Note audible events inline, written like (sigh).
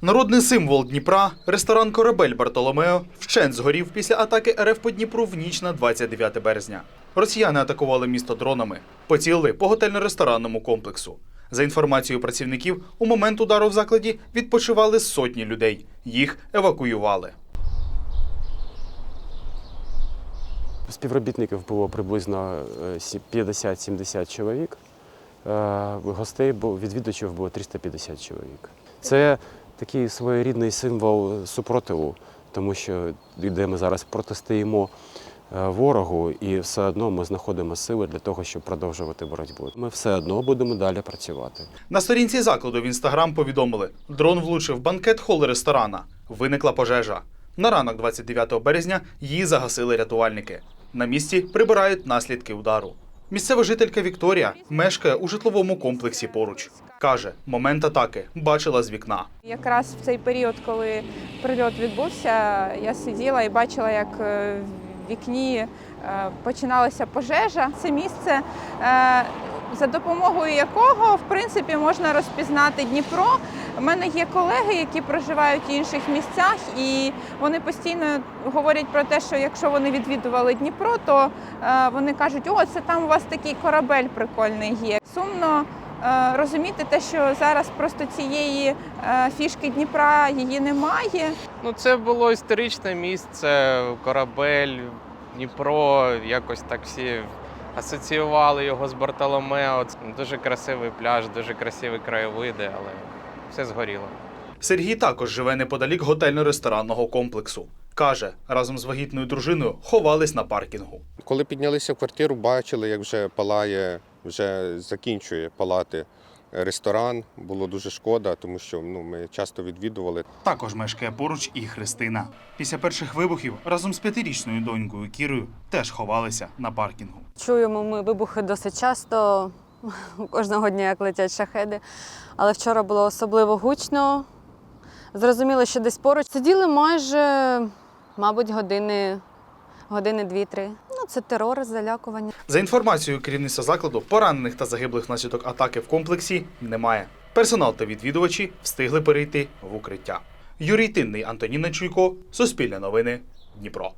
Народний символ Дніпра, ресторан Корабель Бартоломео вщент згорів після атаки РФ по Дніпру в ніч на 29 березня. Росіяни атакували місто дронами, поцілили по готельно-ресторанному комплексу. За інформацією працівників, у момент удару в закладі відпочивали сотні людей. Їх евакуювали. Співробітників було приблизно е, сі- 50-70 чоловік. Е, Гостей відвідувачів було 350 чоловік. Це такий своєрідний символ супротиву, тому що де ми зараз протистоїмо е, ворогу, і все одно ми знаходимо сили для того, щоб продовжувати боротьбу. Ми все одно будемо далі працювати. На сторінці закладу в інстаграм повідомили: дрон влучив банкет хол ресторана. Виникла пожежа. На ранок 29 березня її загасили рятувальники. На місці прибирають наслідки удару. Місцева жителька Вікторія мешкає у житловому комплексі поруч. Каже, момент атаки бачила з вікна. Якраз в цей період, коли прильот відбувся, я сиділа і бачила, як е, в вікні е, починалася пожежа. Це місце, е, за допомогою якого в принципі можна розпізнати Дніпро. У мене є колеги, які проживають в інших місцях, і вони постійно говорять про те, що якщо вони відвідували Дніпро, то е, вони кажуть, о, це там у вас такий корабель прикольний є. Сумно е, розуміти те, що зараз просто цієї е, фішки Дніпра її немає. Ну, це було історичне місце, корабель, Дніпро, якось так всі асоціювали його з Бартоломео. Це Дуже красивий пляж, дуже красиві краєвиди, але все згоріло. Сергій також живе неподалік готельно-ресторанного комплексу. Каже, разом з вагітною дружиною ховались на паркінгу. Коли піднялися в квартиру, бачили, як вже палає, вже закінчує палати ресторан. Було дуже шкода, тому що ну, ми часто відвідували. Також мешкає поруч і Христина. Після перших вибухів разом з п'ятирічною донькою Кірою теж ховалися на паркінгу. Чуємо ми вибухи досить часто, (laughs) кожного дня як летять шахеди. Але вчора було особливо гучно. Зрозуміло, що десь поруч сиділи майже, мабуть, години, години дві-три. Це терор, залякування. За інформацією керівництва закладу, поранених та загиблих внаслідок атаки в комплексі немає. Персонал та відвідувачі встигли перейти в укриття. Юрій Тинний, Антоніна Чуйко, Суспільне новини, Дніпро.